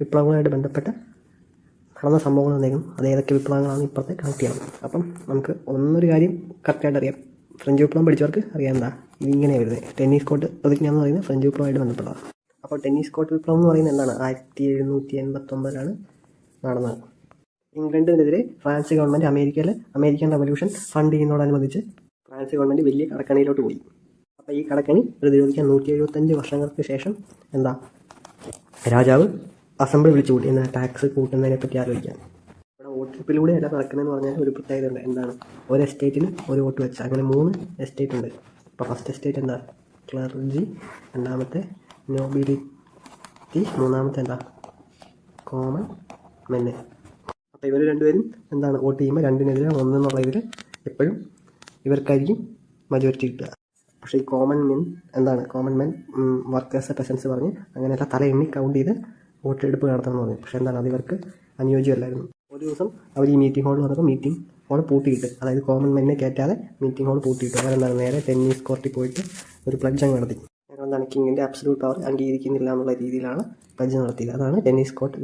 വിപ്ലവങ്ങളുമായിട്ട് ബന്ധപ്പെട്ട് നടന്ന സംഭവങ്ങൾ എന്തെങ്കിലും അത് ഏതൊക്കെ വിപ്ലവങ്ങളാണ് ഇപ്പോഴത്തെ കണക്ട് ചെയ്യണം അപ്പം നമുക്ക് ഒന്നൊരു കാര്യം കറക്റ്റായിട്ട് അറിയാം. ഫ്രഞ്ച് വിപ്ലവം പഠിച്ചവർക്ക് അറിയാം എന്താ? ഇതിങ്ങനെ വരുന്നത്. ടെന്നീസ് കോട്ട് പ്രതിജ്ഞ എന്ന് പറയുന്നത് ഫ്രഞ്ച് വിപ്ലവമായിട്ട് ബന്ധപ്പെട്ടതാണ്. അപ്പോൾ ടെന്നീസ് കോട്ട് വിപ്ലവം എന്ന് പറയുന്നത് എന്താണ്? ആയിരത്തി എഴുന്നൂറ്റി എൺപത്തൊമ്പതിലാണ് നടന്നത്. ഇംഗ്ലണ്ടിനെതിരെ ഫ്രാൻസ് ഗവൺമെന്റ് അമേരിക്കയിൽ അമേരിക്കൻ റവല്യൂഷൻ ഫണ്ട് ചെയ്യുന്നതോടനുബന്ധിച്ച് ഫ്രാൻസ് ഗവൺമെന്റ് വലിയ കടക്കണിയിലോട്ട് പോയി. അപ്പോൾ ഈ കടക്കണി പ്രതിരോധിക്കാൻ നൂറ്റി എഴുപത്തഞ്ച് വർഷങ്ങൾക്ക് ശേഷം എന്താ? രാജാവ് അസംബ്ലി വിളിച്ചു കൂട്ടി. എന്നാൽ ടാക്സ് കൂട്ടുന്നതിനെ പറ്റി ആലോചിക്കാം. ഇവിടെ വോട്ടെടുപ്പിലൂടെ അല്ല നടക്കുന്നതെന്ന് പറഞ്ഞാൽ ഒരു പ്രത്യേകത ഉണ്ട് എന്താണ്? ഒരു എസ്റ്റേറ്റിന് ഒരു വോട്ട് വെച്ച്. അങ്ങനെ മൂന്ന് എസ്റ്റേറ്റ് ഉണ്ട്. അപ്പോൾ ഫസ്റ്റ് എസ്റ്റേറ്റ് എന്താ? ക്ലർജി രണ്ടാമത്തെ നോബിലിറ്റി മൂന്നാമത്തെ എന്താ? കോമൺ മെന്നെ അപ്പോൾ ഇവർ രണ്ടുപേരും എന്താണ്? വോട്ട് ചെയ്യുമ്പോൾ രണ്ടിനെതിരെ ഒന്നെന്നുള്ള ഇതിൽ എപ്പോഴും ഇവർക്കായിരിക്കും മജോറിറ്റി കിട്ടുക. പക്ഷേ ഈ കോമൺ മെൻ എന്താണ്? കോമൺ മെൻ വർക്കേഴ്സ് പെസൻസ് പറഞ്ഞ് അങ്ങനെയുള്ള തല എണ്ണി കൗണ്ട് ചെയ്ത് വോട്ടെടുപ്പ് നടത്തണം പറഞ്ഞു. പക്ഷേ എന്താണ്? അത് ഇവർക്ക് അനുയോജ്യമല്ലായിരുന്നു. ഒരു ദിവസം അവർ ഈ മീറ്റിംഗ് ഹാളിൽ വന്നപ്പോൾ മീറ്റിംഗ് ഹാൾ പൂട്ടിയിട്ട് അതായത് കോമൺ മെന്നെ കയറ്റാതെ മീറ്റിംഗ് ഹാൾ പൂട്ടിയിട്ട് അവരെന്താണ്? നേരെ ടെന്നീസ് കോർട്ടിൽ പോയിട്ട് ഒരു പ്ലഡ്ജ് അങ്ങ് നടത്തി. എന്താണ് കിങ്ങിന്റെ അബ്സല്യൂട്ട് പവർ അംഗീകരിക്കുന്നില്ല എന്നുള്ള രീതിയിലാണ് പ്ലഡ്ജ് നടത്തിയത്. അതാണ് ടെന്നീസ് കോർട്ട്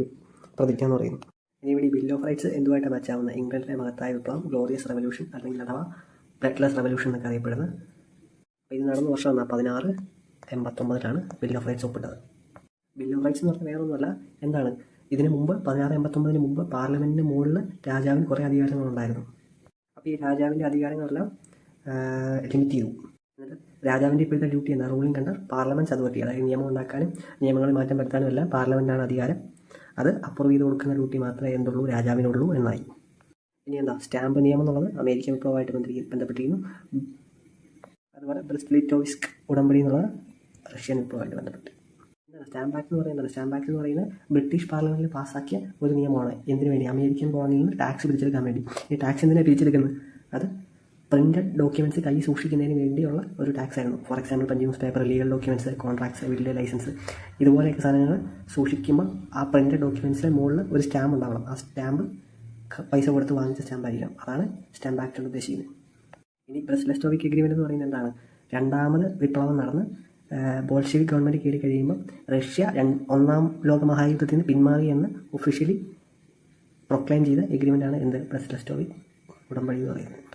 പ്രതിജ്ഞ എന്ന് പറയുന്നത്. ഇവിടെ ബിൽ ഓഫ് റൈറ്റ്സ് എന്തുമായിട്ടാണ് മാച്ചാവുന്നത് ഇംഗ്ലണ്ടിലെ മഹത്തായ വിപ്ലവം ഗ്ലോറിയസ് റെവല്യൂഷൻ അല്ലെങ്കിൽ അഥവാ ബ്ലഡ്ലെസ് റെവല്യൂഷൻ എന്നൊക്കെ അറിയപ്പെടുന്നത്. ഇത് നടന്ന വർഷം പതിനാറ് എൺപത്തൊമ്പതിലാണ് ബിൽ ഓഫ് റൈറ്റ്സ് ഒപ്പിട്ടത്. ബിൽ ഓഫ് റൈറ്റ്സ് എന്ന് പറഞ്ഞാൽ വേറെ ഒന്നുമല്ല എന്താണ്? ഇതിനു മുമ്പ് പതിനാറ് എൺപത്തൊമ്പതിന് മുമ്പ് പാർലമെന്റിന് മുകളിൽ രാജാവിന് കുറേ അധികാരങ്ങളുണ്ടായിരുന്നു അപ്പോൾ ഈ രാജാവിന്റെ അധികാരങ്ങളെല്ലാം ലിമിറ്റ് ചെയ്തു. എന്നിട്ട് രാജാവിന്റെ ഇപ്പോഴത്തെ ഡ്യൂട്ടി എന്താ റൂളിംഗ് കണ്ടർ പാർലമെന്റ് അതോറിറ്റി അതായത് നിയമം ഉണ്ടാക്കാനും നിയമങ്ങളിൽ മാറ്റം വരുത്താനും എല്ലാം പാർലമെന്റാണ് അധികാരം. അത് അപ്രൂവ് ചെയ്ത് കൊടുക്കുന്ന ഡ്യൂട്ടി മാത്രമേ എന്തുള്ളൂ? രാജാവിനുള്ളൂ എന്നായി. ഇനി എന്താ? സ്റ്റാമ്പ് നിയമം എന്നുള്ളത് അമേരിക്കൻ വിപ്ലവമായിട്ട് ബന്ധപ്പെട്ടി- ബന്ധപ്പെട്ടിരിക്കുന്നു. അതുപോലെ ബ്രിസ്ലിറ്റോവിസ്ക് ഉടമ്പടി എന്നുള്ളത് റഷ്യൻ വിപ്ലവമായിട്ട് ബന്ധപ്പെട്ട് സ്റ്റാമ്പ് ആക്ട് എന്ന് പറയുന്നത്. സ്റ്റാമ്പ് ആക്ട് എന്ന് പറയുന്നത് ബ്രിട്ടീഷ് പാർലമെന്റിൽ പാസ്സാക്കിയ ഒരു നിയമമാണ്. എന്തിനു വേണ്ടി? അമേരിക്കൻ കോളനിയിൽ നിന്ന് ടാക്സ് പിരിച്ചെടുക്കാൻ വേണ്ടി. ഈ ടാക്സ് എന്തിനാണ് പിരിച്ചെടുക്കുന്നത് അത് പ്രിന്റഡ് ഡോക്യുമെന്റ്സ് കൈ സൂക്ഷിക്കുന്നതിന് വേണ്ടിയുള്ള ഒരു ടാക്സ് ആയിരുന്നു. For example news paper legal documents contracts വീട്ടിലെ ലൈസൻസ് ഇതുപോലെയൊക്കെ സാധനങ്ങൾ സൂക്ഷിക്കുമ്പോൾ ആ പ്രിന്റഡ് ഡോക്യുമെന്റ്സിന് മുകളിൽ ഒരു സ്റ്റാമ്പ് ഉണ്ടാവണം. ആ സ്റ്റാമ്പ് പൈസ കൊടുത്ത് വാങ്ങിച്ച സ്റ്റാമ്പ് ആയിരിക്കണം. അതാണ് സ്റ്റാമ്പ് ആക്ട് ഉദ്ദേശിക്കുന്നത്. ഇനി ബ്രസ്ലെസ്റ്റോവിക് എഗ്രിമെന്റ് എന്ന് പറയുന്നത് എന്താണ്? രണ്ടാമത് വിപ്ലവം നടന്ന് ബോൾഷെവിക് ഗവൺമെന്റ് കയറി കഴിയുമ്പോൾ റഷ്യ ഒന്നാം ലോക മഹായുദ്ധത്തിൽ നിന്ന് പിന്മാറി എന്ന് ഒഫീഷ്യലി പ്രൊക്ലെയിം ചെയ്ത എഗ്രിമെന്റാണ് എന്ത്? ബ്രസ്ലെസ്റ്റോവിക് ഉടമ്പടി എന്ന് പറയുന്നത്.